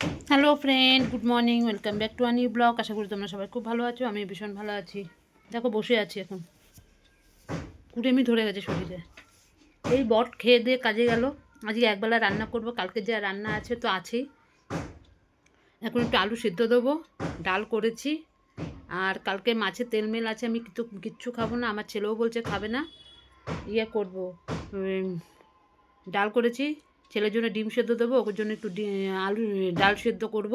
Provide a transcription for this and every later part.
Hello friend good morning welcome back to Ani blog আশা করি তোমরা সবাই খুব ভালো আছো আমি ভীষণ ভালো আছি। দেখো, বসে আছি এখন। কুড়েমি ধরে গেছে শরীরে। এই বট খেয়ে দিয়ে কাজে গেল। আজকে একবেলা রান্না করব, কালকে যা রান্না আছে তো আছেই। এখন একটু আলু সিদ্ধ দেবো, ডাল করেছি। আর কালকে মাছের তেল মেল আছে, আমি কিন্তু কিচ্ছু খাব না, আমার ছেলেও বলছে খাবে না। ইয়ে করব ডাল করেছি। ছেলের জন্য ডিম সেদ্ধ দেবো, ওর জন্য একটু আলু, ডাল সেদ্ধ করব,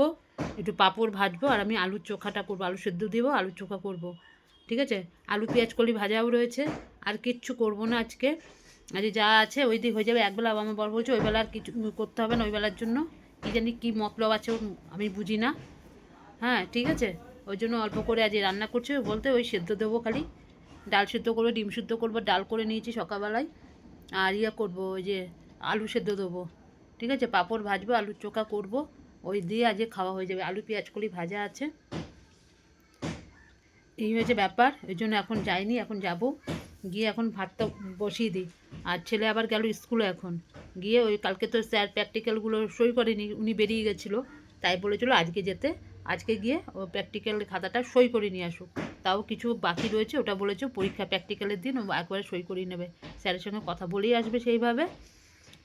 একটু পাঁপড় ভাজবো, আর আমি আলুর চোখাটা করব আলু সেদ্ধ দেবো, আলুর চোখা করব, ঠিক আছে? আলু, পেঁয়াজ, কলি ভাজাও রয়েছে, আর কিচ্ছু করব না আজকে। আজকে যা আছে ওই দিক হয়ে যাবে। একবেলা আমার বর বলছে, ওই বেলা আর কিছু করতে হবে না ওই বেলার জন্য। কী জানি কী মতলব আছে আমি বুঝি না। হ্যাঁ ঠিক আছে? ওই জন্য অল্প করে আজ রান্না করছি বলতে, ওই সেদ্ধ দেবো খালি। ডাল সেদ্ধ করব, ডিম সেদ্ধ করব, ডাল করে নিয়েছি সকালবেলায়। আর ইয়ে করব ওই যে আলু সেদ্ধ দেবো। ঠিক আছে? পাঁপড় ভাজবো, আলুর চোখা করব। ওই দিয়ে আজকে খাওয়া হয়ে যাবে। আলু, পেঁয়াজ, কলি ভাজা আছে। এই হয়েছে ব্যাপার। ওই জন্য এখন যাইনি, এখন যাব। গিয়ে এখন ভাতটা বসিয়ে দিই। আর ছেলে আবার গেল স্কুলে এখন। গিয়ে ওই কালকে তো স্যার প্র্যাকটিক্যালগুলো সই করেনি, উনি বেরিয়ে গেছিল। তাই বলেছিল আজকে যেতে। আজকে গিয়ে ও প্র্যাকটিক্যাল খাতাটা সই করে নিয়ে আসুক। তাও কিছু বাকি রয়েছে, ওটা বলেছে পরীক্ষা প্র্যাকটিক্যালের দিন একবারে সই করিয়ে নেবে। স্যারের সঙ্গে কথা বলেই আসবে সেইভাবে।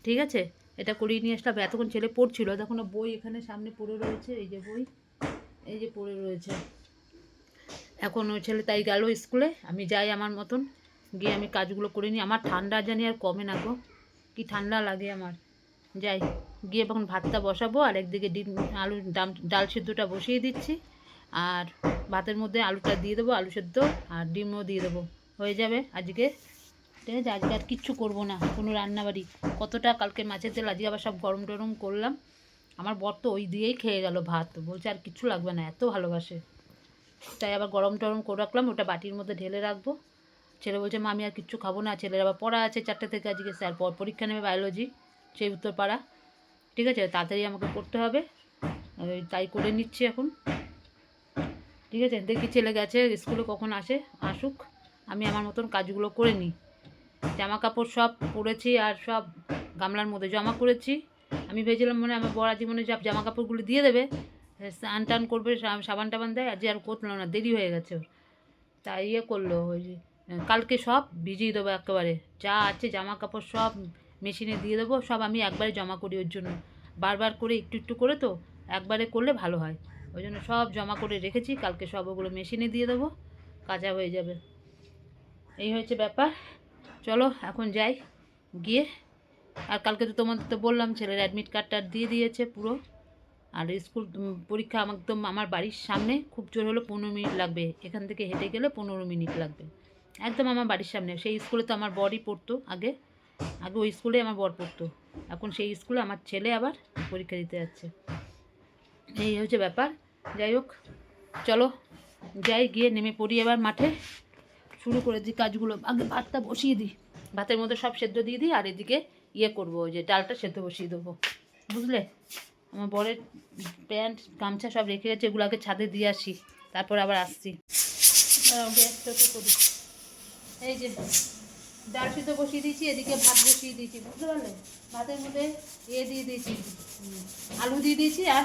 ঠিক আছে? এটা করিয়ে নিয়ে আসলাম। এতক্ষণ ছেলে পড়ছিল। তখন বই এখানে সামনে পড়ে রয়েছে, এই যে বই। এই যে পড়ে রয়েছে। এখন ওই ছেলে তাই গেল স্কুলে। আমি যাই আমার মতন। গিয়ে আমি কাজগুলো করে নিই। আমার ঠান্ডা জানি আর কমে না গো। কি ঠান্ডা লাগে আমার। যাই, গিয়ে এখন ভাতটা বসাবো। আর একদিকে ডিম, আলু, ডাম, ডাল সিদ্ধটা বসিয়ে দিচ্ছি। আর ভাতের মধ্যে আলুটা দিয়ে দেবো, আলু সেদ্ধ, আর ডিমও দিয়ে দেবো। হয়ে যাবে আজকে ঠিক আছে আজকে আর কিচ্ছু করব না, কোনো রান্নাবাড়ি। কতটা কালকে মাছের তেল, আজকে আবার সব গরম টরম করলাম। আমার বর তো ওই দিয়েই খেয়ে গেল ভাত, বলছে আর কিচ্ছু লাগবে না, এত ভালোবাসে। তাই আবার গরম টরম করে রাখলাম, ওটা বাটির মধ্যে ঢেলে রাখব। ছেলে বলছে, মা, আমি আর কিচ্ছু খাব না। ছেলের আবার পড়া আছে চারটে থেকে আজকে, স্যার পর পরীক্ষা নেবে বায়োলজি, সেই উত্তরপাড়া। ঠিক আছে, তাড়াতাড়ি আমাকে করতে হবে। ওই তাই করে নিচ্ছি এখন। ঠিক আছে, দেখি ছেলে গেছে, স্কুলে কখন আসে, আসুক। আমি আমার মতন কাজগুলো করে নিই। জামা কাপড় সব পরেছি আর সব গামলার মধ্যে জমা করেছি। আমি ভেবেছিলাম মানে আমার বড় জীবনে সব জামা কাপড়গুলো দিয়ে দেবে। স্নান টান করবে সাবান টাবান দেয় আজ আর করল না, দেরি হয়ে গেছে তাই ইয়ে করল ওই কালকে সব ভিজিয়ে দেবো একেবারে। যা আছে জামা কাপড় সব মেশিনে দিয়ে দেবো, সব আমি একবারে জমা করি ওর জন্য। বারবার করে একটু একটু করে তো একবারে করলে ভালো হয়। ওই জন্য সব জমা করে রেখেছি, কালকে সব ওগুলো মেশিনে দিয়ে দেবো, কাঁচা হয়ে যাবে। এই হয়েছে ব্যাপার। চলো, এখন যাই। গিয়ে, আর কালকে তো তোমাদের তো বললাম, ছেলের অ্যাডমিট কার্ডটা দিয়ে দিয়েছে পুরো। আর স্কুল পরীক্ষা একদম আমার বাড়ির সামনে, খুব জোর হলো পনেরো মিনিট লাগবে। এখান থেকে হেঁটে গেলে পনেরো মিনিট লাগবে। একদম আমার বাড়ির সামনে। সেই স্কুলে তো আমার বরই পড়তো আগে। আগে ওই স্কুলে আমার বর পড়তো। এখন সেই স্কুলে আমার ছেলে আবার পরীক্ষা দিতে যাচ্ছে। এই হচ্ছে ব্যাপার। যাই হোক, চলো। যাই, গিয়ে নেমে পড়ি এবার মাঠে। শুরু করে দিই কাজগুলো। আগে ভাতটা বসিয়ে দিই। ভাতের মধ্যে সব সেদ্ধ দিয়ে দিই, আর এদিকে ইয়ে করব যে ডালটা সেদ্ধ বসিয়ে দেবো। বুঝলে? আমার বরের প্যান্ট, গামছা সব রেখে গেছে, এগুলো আগে ছাদে দিয়ে আসি, তারপর আবার আসছি। এই যে ডাল সিদ্ধ বসিয়ে দিয়েছি, এদিকে ভাত বসিয়ে দিয়েছি, বুঝতে পারলে? ভাতের মধ্যে ইয়ে দিয়ে দিয়েছি আলু দিয়ে দিয়েছি আর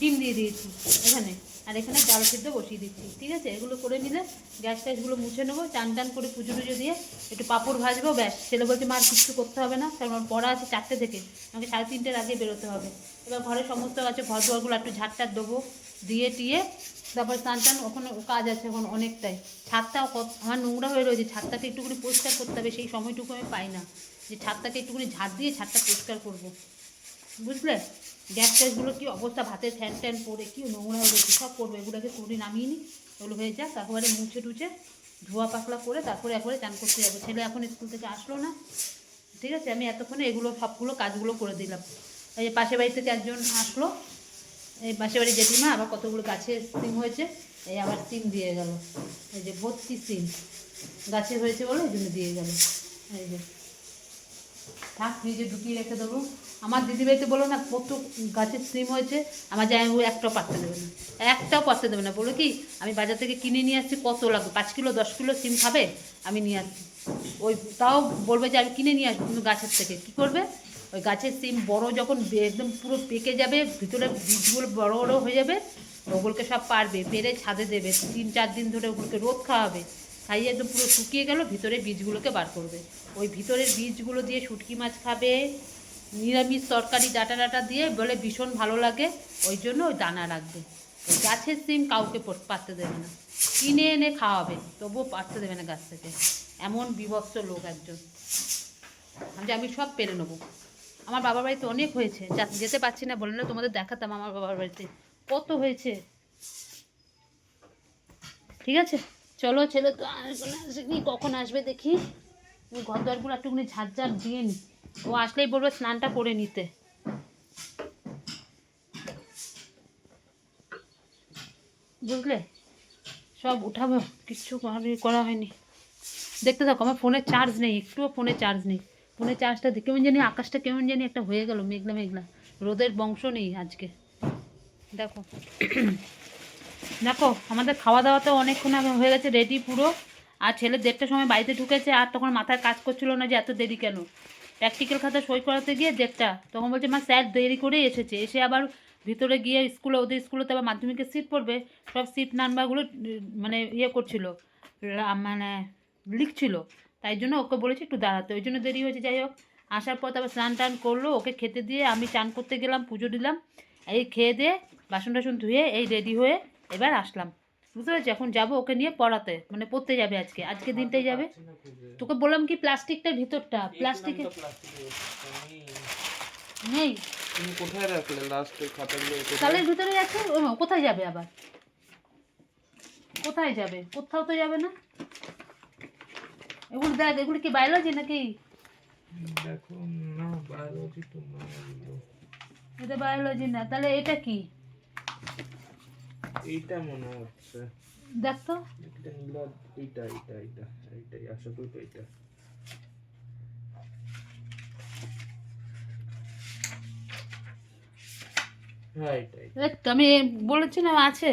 ডিম দিয়ে দিয়েছি, এখানে। আর এখানে ডাল সিদ্ধ বসিয়ে দিচ্ছি, ঠিক আছে? এগুলো করে নিলে গ্যাস ট্যাসগুলো মুছে নেব, চান টান করে পুজো টুজো দিয়ে একটু পাঁপড় ভাজবো, ব্যাস। ছেলে বলছে মার কিছু করতে হবে না, কারণ আমার পড়া আছে চারটে থেকে। আমাকে সাড়ে তিনটের আগে বেরোতে হবে। এবার ঘরের সমস্ত আছে, ঘর দুয়ারগুলো একটু ঝাড়টার দেবো, দিয়ে টিয়ে তারপর স্নান টান, ওখানে কাজ আছে এখন অনেকটাই। ছাদটাও কত, আমার নোংরা হয়ে রয়েছে, ছাদটাকে একটুখানি পরিষ্কার করতে হবে, সেই সময়টুকু আমি পাই না। যে ছাদটাকে একটুখানি ঝাড় দিয়ে ছাদটা পরিষ্কার করব। বুঝলে? গ্যাস ট্যাসগুলো কী অবস্থা? ভাতের ফ্যান ট্যান পরে কি নোংরা হয়ে গেছে, সব করব এগুলোকে করে নামিয়ে নিই ওগুলো হয়ে যাক, তারপরে মুছে টুছে ধোয়া পাকলা করে তারপরে একবারে চান করতে যাব। ছেলে এখন স্কুল থেকে আসলো না, ঠিক আছে? আমি এতক্ষণে এগুলো, সবগুলো কাজগুলো করে দিলাম। এই যে পাশের বাড়ি থেকে একজন আসলো, এই পাশের বাড়ি জেঠিমা, আবার কতগুলো গাছে সিম হয়েছে, এই আবার সিম দিয়ে গেল। এই যে ভর্তি সিম গাছে হয়েছে বলে ওই জন্য দিয়ে গেল। এই যে থাক, নিজে ঢুকিয়ে রেখে দেবো। আমার দিদিভাইতে বলো না, কত গাছের সিম হয়েছে, আমার জামাইবাবু একটাও পারতে দেবে না। একটাও পারতে দেবে না। বলো কি, আমি বাজার থেকে কিনে নিয়ে আসছি, কত লাগবে? পাঁচ কিলো, দশ কিলো সিম খাবে? আমি নিয়ে আসছি। ওই তাও বলবে যে, আমি কিনে নিয়ে আসব, কিন্তু গাছের থেকে। কী করবে? ওই গাছের সিম বড় যখন একদম পুরো পেকে যাবে, ভিতরে বীজগুলো বড় বড় হয়ে যাবে, ওগুলোকে সব পারবে, পেরে ছাদে দেবে। তিন, চার দিন ধরে ওগুলোকে রোদ খাওয়াবে। খাইয়ে একদম পুরো শুকিয়ে গেল, ভিতরে বীজগুলোকে বার করবে। ওই ভিতরের বীজগুলো দিয়ে শুটকি মাছ খাবে, নিরামিষ তরকারি, ডাটা ডাটা দিয়ে বলে ভীষণ ভালো লাগে, ওই জন্য ওই দানা রাখবে। ওই গাছের সিম কাউকে পারতে দেবে না। কিনে এনে খাওয়াবে, তবুও পারতে দেবে না গাছ থেকে। এমন বিভৎস লোক একজন। আমি যে আমি সব পেরে নেব। আমার বাবার বাড়িতে অনেক হয়েছে। যেতে পারছি না বলে না, তোমাদের দেখাতাম আমার বাবার বাড়িতে। কত হয়েছে? ঠিক আছে? চলো, ছেলে তো কখন আসবে দেখি? আমি ঘর দরগুলো একটুখানি ঝাঁট দিয়ে নি। ও আসলেই বলবে স্নানটা করে নিতে। বুঝলে? সব উঠাবো কিচ্ছু করা- করা হয়নি। দেখতে থাকো, আমার ফোনে চার্জ নেই, একটুও ফোনে চার্জ নেই। ফোনে চার্জটা কেমন জানি আকাশটা কেমন জানি একটা হয়ে গেল, মেঘলা মেঘলা। রোদের বংশ নেই আজকে। দেখো। দেখো, আমাদের খাওয়া দাওয়া তো অনেকক্ষণ হয়ে গেছে রেডি পুরো। আর ছেলে দেড়টার সময় বাড়িতে ঢুকেছে আর তখন মাথায় কাজ করছিল না যে এত দেরি কেন? প্র্যাকটিক্যাল খাতা সই করাতে গিয়ে দেড়টা। তখন বলছে, মা, স্যার দেরি করে এসেছে। এসে আবার ভিতরে গিয়ে স্কুলে, ওদের স্কুলে তো আবার মাধ্যমিকের সিট পড়বে। সব সিট নাম্বারগুলো মানে ইয়ে করছিল। মানে লিখছিল। তাই জন্য ওকে বলেছি একটু দাঁড়াতে। ওই জন্য দেরি হয়েছে। যাই হোক, আসার পর তারপর স্নান টান করল। ওকে খেতে দিয়ে আমি চান করতে গেলাম, পুজো দিলাম। এই খেয়ে দিয়ে বাসন টাসন ধুয়ে এই রেডি হয়ে এবার আসলাম। বুঝতে পেরেছি? এখন যাব ওকে নিয়ে পড়াতে মানে পড়তে যাবে আজকে। আজকে দিনটাই যাবে। তোকে বললাম কি প্লাস্টিকটার ভিতরটা প্লাস্টিকের নেই। কোথায় রাখলে লাস্টের খাতাগুলো? সালের ভিতরে আছে ও কোথায় যাবে আবার? কোথায় যাবে? কোথাও তো যাবে না। এগুলো দেখ এগুলো কি বায়োলজি নাকি? দেখো না বায়োলজি তো এটা বায়োলজি না। তাহলে এটা কি? এইটা মনে হচ্ছে। দেখ তো। এইটা এইটা এইটা এইটাই আশা করি তো এইটা। হ্যাঁ আমি বলেছি না আছে।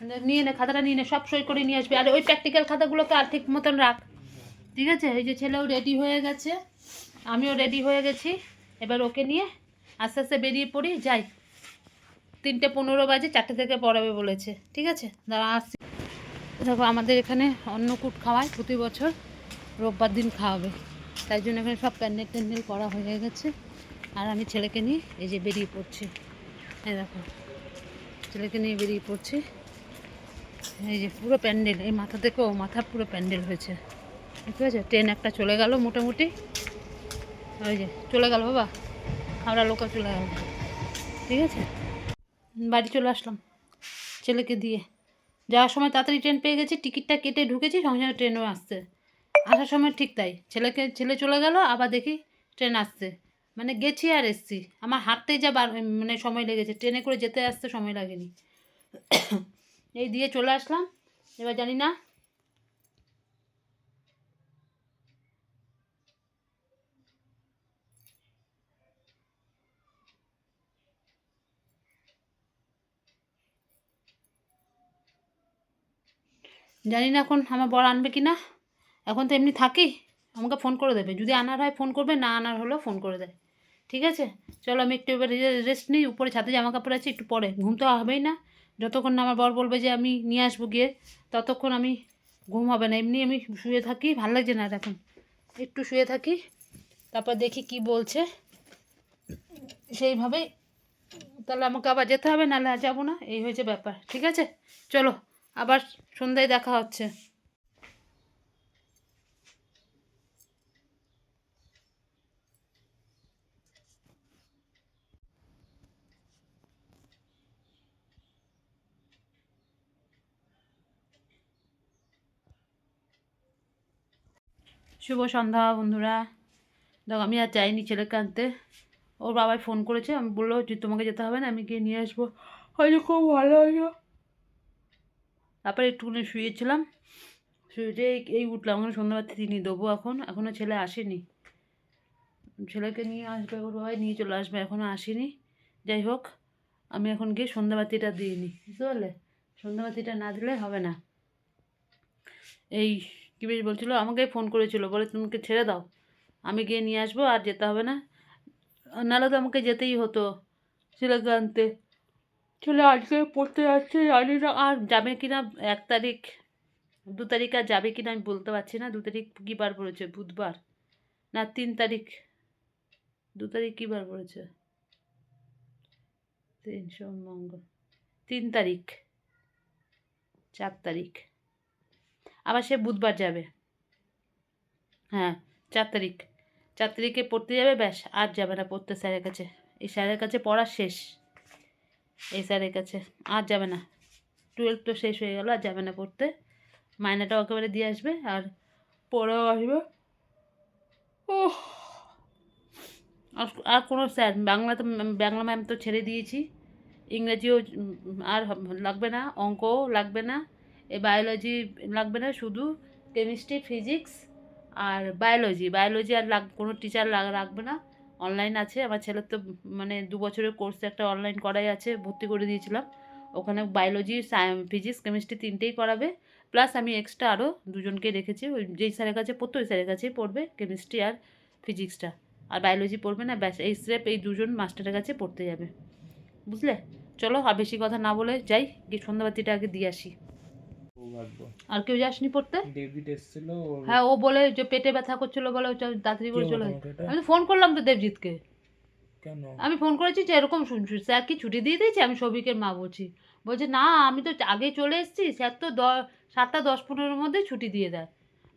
মানে নিয়ে নে খাতাটা নিয়ে নে সব সই করে নিয়ে আসবি। আর ওই প্র্যাকটিক্যাল খাতাগুলোকে আর ঠিক মতন রাখ। ঠিক আছে? এই যে ছেলেও রেডি হয়ে গেছে। আমিও রেডি হয়ে গেছি। এবার ওকে নিয়ে আস্তে আস্তে বেরিয়ে পড়ি যাই। তিনটে পনেরো বাজে, চারটে থেকে পড়াবে বলেছে। ঠিক আছে? দাঁড়া, আসছি। দেখো, আমাদের এখানে অন্নকূট খাওয়ায় প্রতি বছর। রোববার দিন খাওয়াবে। তাই জন্য এখানে সব প্যান্ডেল ট্যান্ডেল করা হয়ে গেছে। আর আমি ছেলেকে নিয়ে এই যে বেরিয়ে পড়ছি। এই দেখো, ছেলেকে নিয়ে বেরিয়ে পড়ছি। এই যে পুরো প্যান্ডেল, এই মাথা থেকে ও মাথা পুরো প্যান্ডেল হয়েছে। ঠিক আছে? ট্রেন একটা চলে গেল মোটামুটি। ওই যে, চলে গেল বাবা। হাওড়া লোকা চলে গেল। ঠিক আছে? বাড়ি চলে আসলাম ছেলেকে দিয়ে। যাওয়ার সময় তাড়াতাড়ি ট্রেন পেয়ে গেছি, টিকিটটা কেটে ঢুকেছি, সঙ্গে সঙ্গে ট্রেনও আসছে। আসার সময় ঠিক তাই, ছেলেকে, ছেলে চলে গেল, আবার দেখি ট্রেন আসছে। মানে গেছি আর এসছি। আমার হাঁটতে যা মানে সময় লেগেছে, ট্রেনে করে যেতে আসতে সময় লাগেনি। এই দিয়ে চলে আসলাম। এবার জানি না জানি না এখন আমার বর আনবে কি না এখন তো এমনি থাকি, আমাকে ফোন করে দেবে। যদি আনার হয় ফোন করবে, না আনার হলেও ফোন করে দেয়। ঠিক আছে? চলো আমি একটু এবার রেস্ট নিই, উপরে ছাদে জামা কাপড় আছে, একটু পরে। ঘুম তো হবেই না। যতক্ষণ না আমার বর বলবে যে আমি নিয়ে আসব গিয়ে, ততক্ষণ আমি ঘুম হবে না। এমনি আমি শুয়ে থাকি, ভালো লাগছে না এখন। একটু শুয়ে থাকি, তারপর দেখি কি বলছে। সেইভাবেই। তাহলে আমাকে আবার যেতে হবে, নাহলে আর যাব না। এই হয়েছে ব্যাপার। ঠিক আছে? চলো। আবার সন্ধ্যায় দেখা হচ্ছে। শুভ সন্ধ্যা বন্ধুরা। দেখো, আমি আর যাইনি ছেলেকে আনতে। ওর বাবাই ফোন করেছে। আমি বলল যে, তোমাকে যেতে হবে না, আমি গিয়ে নিয়ে আসব। হয়তো খুব ভালো হলো। তারপরে একটুখানি শুয়েছিলাম। শুয়ে এই উঠলাম, এখন সন্ধ্যাবাতি তিনি দেবো এখন। এখনও ছেলে আসেনি। ছেলেকে নিয়ে আসবে, ওর বাবাই নিয়ে চলে আসবে এখনও আসেনি। যাই হোক, আমি এখন গিয়ে সন্ধ্যাবাতিটা দিয়ে নিই, বুঝতে পারলে? সন্ধ্যাবাতিটা না দিলে হবে না। এই কী বেশ বলছিলো, আমাকে ফোন করেছিল, বলে তোমাকে ছেড়ে দাও। আমি গিয়ে নিয়ে আসব, আর যেতে হবে না। নাহলে তো আমাকে যেতেই হতো। ছেলেকে আনতে। ছেলে আজকে পড়তে যাচ্ছে, জানি না আর যাবে কি না এক তারিখ, দু তারিখ আর যাবে কি না আমি বলতে পারছি না, দু তারিখ কী বার পড়েছে? বুধবার না তিন তারিখ? দু তারিখ কী বার পড়েছে? তিন, সোম, মঙ্গল, তিন তারিখ, চার তারিখ। আবার সে বুধবার যাবে। হ্যাঁ চার তারিখ। চার তারিখে পড়তে যাবে, ব্যাস, আর যাবে না পড়তে স্যারের কাছে। এই স্যারের কাছে পড়া শেষ। এই স্যারের কাছে। আর যাবে না। টুয়েলভ তো শেষ হয়ে গেল, আর যাবে না পড়তে। মায়নাটাও একেবারে দিয়ে আসবে, আর পড়েও আসবে। ও আর কোনো স্যার, বাংলা তো বাংলা ম্যাম তো ছেড়ে দিয়েছি। ইংরেজিও আর লাগবে না। অঙ্কও লাগবে না। এ বায়োলজি লাগবে না শুধু। কেমিস্ট্রি ফিজিক্স আর বায়োলজি বায়োলজি আর লাগ কোনো টিচার রাখবে না। অনলাইন আছে। আমার ছেলের তো মানে দু বছরের কোর্স একটা অনলাইন করাই আছে, ভর্তি করে দিয়েছিলাম। ওখানে বায়োলজি ফিজিক্স কেমিস্ট্রি তিনটেই করাবে প্লাস আমি এক্সট্রা আরও দুজনকে রেখেছি। ওই যেই স্যারের কাছে পড়তো, ওই স্যারের কাছেই পড়বে কেমিস্ট্রি আর ফিজিক্সটা আর বায়োলজি পড়বে না, ব্যাস, এই স্রেপ এই দুজন মাস্টারের কাছে পড়তে যাবে। বুঝলে? চলো আর বেশি কথা না বলে যাই, গিয়ে সন্ধ্যাবাতিটা আগে দিয়ে আসি। আর কেউ যাসনি পড়তে? ডেভিড এসেছিল হ্যাঁ ও বলে যে পেটে ব্যথা করছিল বলে তাড়াতাড়ি করে চলে? আমি ফোন করলাম তো দেবজিৎকে। কেন? আমি ফোন করেছি যে এরকম শুনছি স্যার কি ছুটি দিয়ে দিয়েছে? আমি সবিকের মা বলছি। বলছে না আমি তো আগে চলে এসেছি স্যার তো দ সাতটা দশ পনেরোর মধ্যে ছুটি দিয়ে দেয়।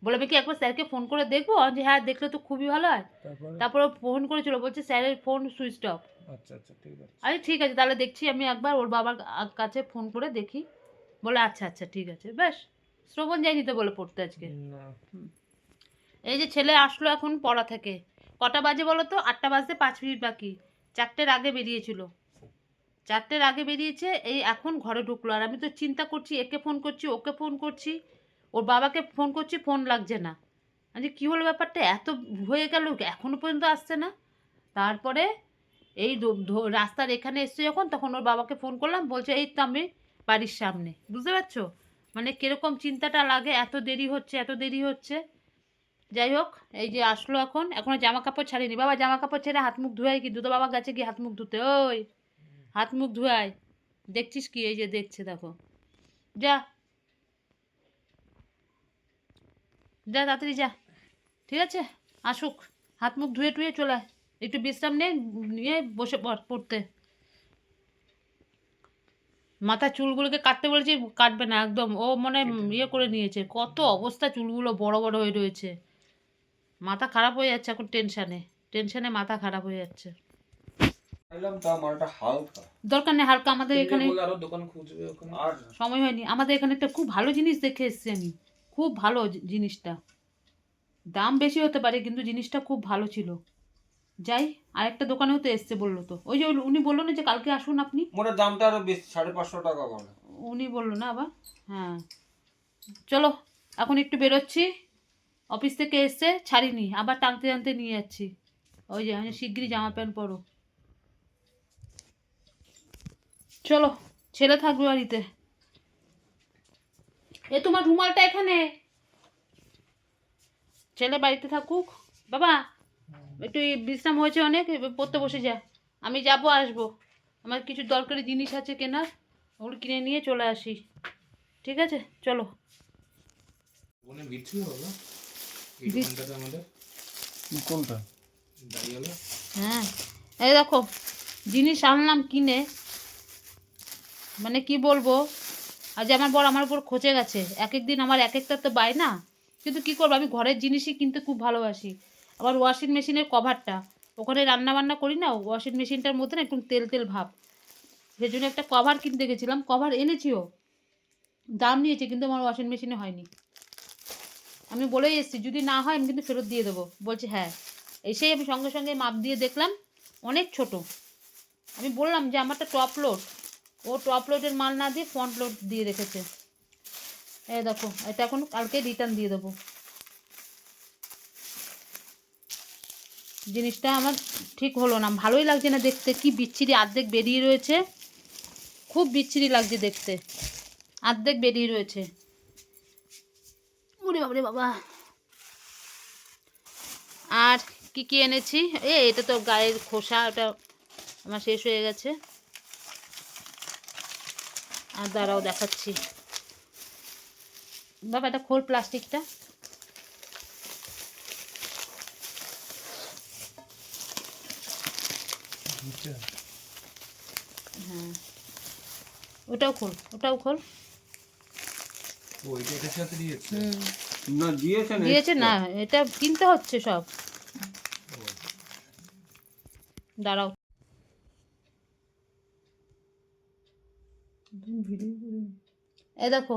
বলে আমি কি একবার স্যারকে ফোন করে দেখব? যে হ্যাঁ দেখলে তো খুবই ভালো হয়। তারপরে? তারপরে ফোন করেছিল বলছে স্যারের ফোন সুইচ অফ। আচ্ছা আচ্ছা ঠিক আছে। আরে ঠিক আছে তাহলে দেখছি আমি একবার ওর বাবার কাছে ফোন করে দেখি। বলে আচ্ছা আচ্ছা ঠিক আছে। বেশ শ্রবণ যায়নি তো বলে পড়তে আজকে। এই যে ছেলে আসলো এখন পড়া থেকে। কটা বাজে বলো তো? আটটা বাজতে পাঁচ মিনিট বাকি। চারটের আগে বেরিয়েছিল। চারটের আগে বেরিয়েছে এই এখন ঘরে ঢুকলো। আর আমি তো চিন্তা করছি একে ফোন করছি ওকে ফোন করছি। ওর বাবাকে ফোন করছি ফোন লাগছে না। আমি কী হলো ব্যাপারটা? এত হয়ে গেল এখনও পর্যন্ত আসছে না। তারপরে এই রাস্তার এখানে এসছে যখন তখন ওর বাবাকে ফোন করলাম। বলছে এই তো আমি বাড়ির সামনে। বুঝতে পারছ? মানে কীরকম চিন্তাটা লাগে, এত দেরি হচ্ছে, এত দেরি হচ্ছে। যাই হোক, এই যে আসলো এখন, এখনও জামা কাপড় ছাড়িনি। বাবা জামা কাপড় ছেড়ে হাত মুখ ধুয়াই কি তো বাবা গাছে গিয়ে হাত মুখ ধুতে। ওই, হাত মুখ ধুয়াই দেখছিস কি? এই যে দেখছে, দেখো। যা। যা, তাড়াতাড়ি যা। ঠিক আছে? আসুক। হাত মুখ ধুয়ে টুয়ে চলে। একটু বিশ্রাম নে, নিয়ে বসে পড়, পড়তে। মাথা চুলগুলোকে কাটতে বলেছি কাটবে না একদম। ও মনে হয় ইয়ে করে নিয়েছে। কত অবস্থা চুলগুলো বড় বড় হয়ে রয়েছে। মাথা খারাপ হয়ে যাচ্ছে এখন টেনশানে। টেনশানে মাথা খারাপ হয়ে যাচ্ছে। দরকার নেই হালকা আমাদের এখানে সময় হয়নি। আমাদের এখানে একটা খুব ভালো জিনিস দেখে এসেছি আমি। খুব ভালো জিনিসটা। দাম বেশি হতে পারে কিন্তু জিনিসটা খুব ভালো ছিল। যাই আরেকটা দোকানেও তো এসছে বলল তো। ওই যে উনি বলল না যে কালকে আসুন আপনি? মোটের দামটা আরও বেশি সাড়ে পাঁচশো টাকা বলে। উনি বলল না আবার? হ্যাঁ। চলো এখন একটু বেরোচ্ছি। অফিস থেকে এসছে ছাড়িনি আবার টানতে টানতে নিয়ে যাচ্ছি। ওই যে আমি শিগগিরই জামা প্যান্ট পরো। চলো ছেলে থাকবে বাড়িতে। এ তোমার রুমালটা এখানে। ছেলে বাড়িতে থাকুক। বাবা একটু বিশ্রাম হয়েছে অনেক পড়তে বসে যা। আমি যাব আসব। আমার কিছু দরকারি জিনিস আছে কেনার ওগুলো কিনে নিয়ে চলে আসি। ঠিক আছে? চলো। কোনটা? হ্যাঁ। এই দেখো জিনিস আনলাম কিনে। মানে কি বলব? আজ আমার বর আমার উপর খচে গেছে। এক এক দিন আমার এক একটা তো বাই না। কিন্তু কি করব? আমি ঘরের জিনিসই কিনতে খুব ভালোবাসি। আবার ওয়াশিং মেশিনের কভারটা ওখানে রান্না বান্না করি না ওয়াশিং মেশিনটার মধ্যে না একটু তেল তেল ভাব। সেই জন্য একটা কভার কিনতে গেছিলাম কভার এনেছিও, দাম নিয়েছে কিন্তু আমার ওয়াশিং মেশিনে হয়নি। আমি বলেই এসেছি, যদি না হয় আমি কিন্তু ফেরত দিয়ে দেবো। বলছে হ্যাঁ। এসেই আমি সঙ্গে সঙ্গে মাপ দিয়ে দেখলাম, অনেক ছোট। আমি বললাম যে, আমারটা টপ লোড ও টপ লোডের মাল না দিয়ে ফ্রন্ট লোড দিয়ে রেখেছে। এই দেখো, এটা এখন কালকে রিটার্ন দিয়ে দেবো। জিনিসটা আমার ঠিক হলো না। ভালোই লাগছে না দেখতে। কি বিচ্ছিরি আর্ধেক বেরিয়ে রয়েছে। খুব বিচ্ছিরি লাগছে দেখতে। আর্ধেক বেরিয়ে রয়েছে। ওরে বাবারে বাবা। আর কি কি এনেছি? এ এটা তো গায়ের খোসা, ওটা আমার শেষ হয়ে গেছে। আর দাঁড়াও, দেখাচ্ছি। বাবা, এটা খোল প্লাস্টিকটা। হ্যাঁ। ওটাও খোল ওটাও খোল। দিয়েছে? না এটা কিনতে হচ্ছে সব। দাঁড়াও। এই দেখো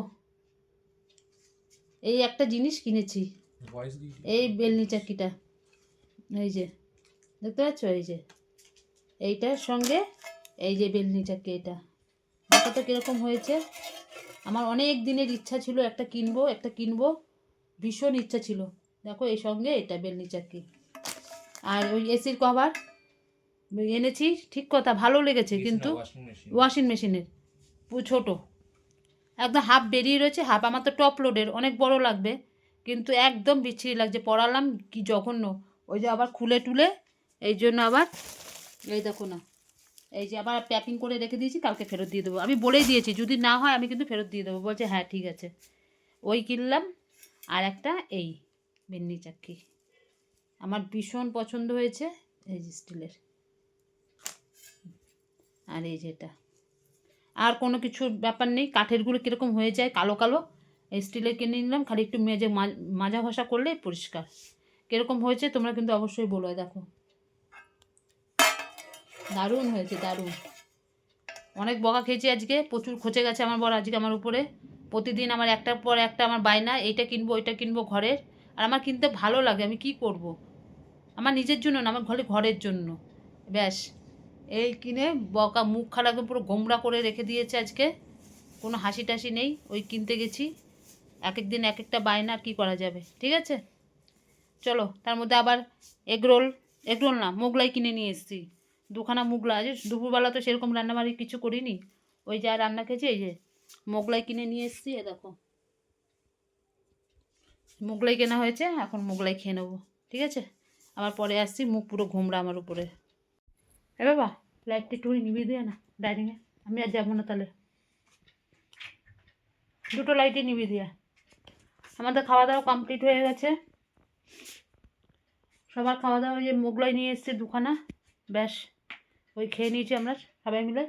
এই একটা জিনিস কিনেছি। এই বেলনি চাকিটা এই যে দেখতে পাচ্ছ? এই যে। এইটার সঙ্গে এই যে বেলনি চাকি এটা। দেখো তো কীরকম হয়েছে। আমার অনেক দিনের ইচ্ছা ছিল একটা কিনবো একটা কিনবো। ভীষণ ইচ্ছা ছিল। দেখো এই সঙ্গে এটা বেলনি চাকি আর ওই এসির কভার এনেছি ঠিক কথা ভালো লেগেছে কিন্তু ওয়াশিং মেশিনের ছোট। একদম হাফ বেরিয়ে রয়েছে হাফ আমার তো টপ লোডের অনেক বড় লাগবে। কিন্তু একদম বিচ্ছিরি লাগছে পড়ালাম কি জঘন্য। ওই যে আবার খুলে টুলে এই জন্য আবার এই দেখো না। এই যে আবার প্যাকিং করে রেখে দিয়েছি, কালকে ফেরত দিয়ে দেবো। আমি বলেই দিয়েছি, যদি না হয় আমি কিন্তু ফেরত দিয়ে দেবো। বলছে হ্যাঁ ঠিক আছে। ওই কিনলাম, আর একটা এই বেন্নি চাক্কি আমার ভীষণ পছন্দ হয়েছে এই যে স্টিলের। আর এই যেটা আর কোনো কিছুর ব্যাপার নেই, কাঠেরগুলো কীরকম হয়ে যায়, কালো কালো, এই স্টিলের কিনে নিলাম। খালি একটু মেজে মাজা ঘষা করলে পরিষ্কার। কীরকম হয়েছে তোমরা কিন্তু অবশ্যই বলো দেখো। দারুণ হয়েছে, দারুণ। অনেক বকা খেয়েছি আজকে, প্রচুর খচে গেছে আমার বড় আজকে আমার উপরে। প্রতিদিন আমার একটার পর একটা আমার বায়না, এইটা কিনবো, ওইটা কিনবো ঘরের। আর আমার কিনতে ভালো লাগে, আমি কি করব। আমার নিজের জন্য না, আমার ঘরে ঘরের জন্য। ব্যাস, এই কিনে বকা, মুখ খারাপ পুরো গোমরা করে রেখে দিয়েছে আজকে। কোনো হাসি টাসি নেই, ওই কিনতে গেছি। এক এক দিন এক একটা বায়না, আর কী করা যাবে? ঠিক আছে? চলো, তার মধ্যে আবার এগরোল এগরোল না, মোগলাই কিনে নিয়ে এসেছি। দুখানা মুগলা আজ দুপুরবেলা তো সেরকম রান্নাবাড়ি কিছু করিনি। ওই যা রান্না খেয়েছি, এই যে মোগলাই কিনে নিয়ে এসেছি, এ দেখো। মোগলাই কেনা হয়েছে, এখন মোগলাই খেয়ে নেব, ঠিক আছে? আবার পরে আসছি, মুখ পুরো ঘুমরা আমার উপরে। এ বাবা লাইটটা একটু নিভিয়ে দিয়ে না ডাইনিংয়ে আমি আর যাব না তাহলে। দুটো লাইটই নিভিয়ে দিয়ে আমাদের খাওয়া দাওয়া কমপ্লিট হয়ে গেছে। সবার খাওয়া দাওয়া যে মোগলাই নিয়ে এসছে দুখানা, ব্যাস। ওই খেয়ে নিয়েছি আমরা সবাই মিলে।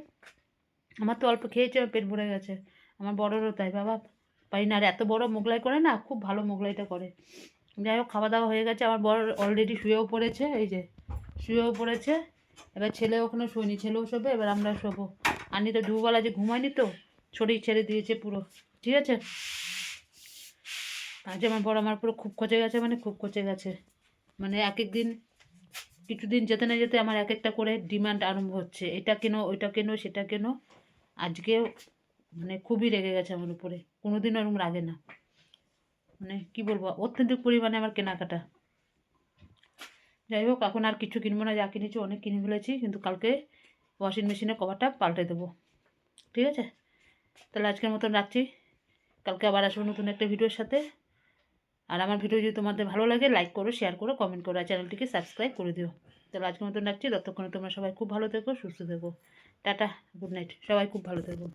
আমার তো অল্প খেয়েছি পেট ভরে গেছে। আমার বড়রও তাই, বাবা। পারি না, আর এত বড় মোগলাই করে না, খুব ভালো মোগলাইটা করে। যাই হোক, খাওয়া দাওয়া হয়ে গেছে। আমার বড় অলরেডি শুয়েও পড়েছে, এই যে, শুয়েও পড়েছে। এবার ছেলে ওখানে শোয়নি, ছেলেও শোবে, এবার আমরা শোবো। আর আনি তো দুবেলা যে ঘুমায়নি তো শরীর ছেড়ে দিয়েছে পুরো। ঠিক আছে? আজ আমার বড় আমার পুরো খুব খচে গেছে মানে খুব খচে গেছে। মানে এক এক দিন কিছুদিন যেতে না যেতে আমার এক একটা করে ডিমান্ড আরম্ভ হচ্ছে। এটা কেন, ওইটা কেন, সেটা কেন? আজকে মানে খুবই রেগে গেছে আমার উপরে। কোনো দিন ওরকম রাগে না। মানে কি বলব, অত্যধিক পরিমাণে আমার কেনাকাটা। যাই হোক, এখন আর কিছু কিনবো না, যা কিনেছি অনেক কিনে ফেলেছি, কিন্তু কালকে ওয়াশিং মেশিনের কভারটা পাল্টে দেবো। ঠিক আছে? তাহলে আজকের মতন রাখছি। কালকে আবার আসব নতুন একটা ভিডিওর সাথে। আর আমার ভিডিও যদি তোমাদের ভালো লাগে লাইক করো শেয়ার করো কমেন্ট করো, আর চ্যানেলটিকে সাবস্ক্রাইব করে দিও। তাহলে আজকের মতন রাখছি। ততক্ষণে তোমরা সবাই খুব ভালো থেকো, সুস্থ থেকো। টাটা গুড নাইট সবাই খুব ভালো থেকো।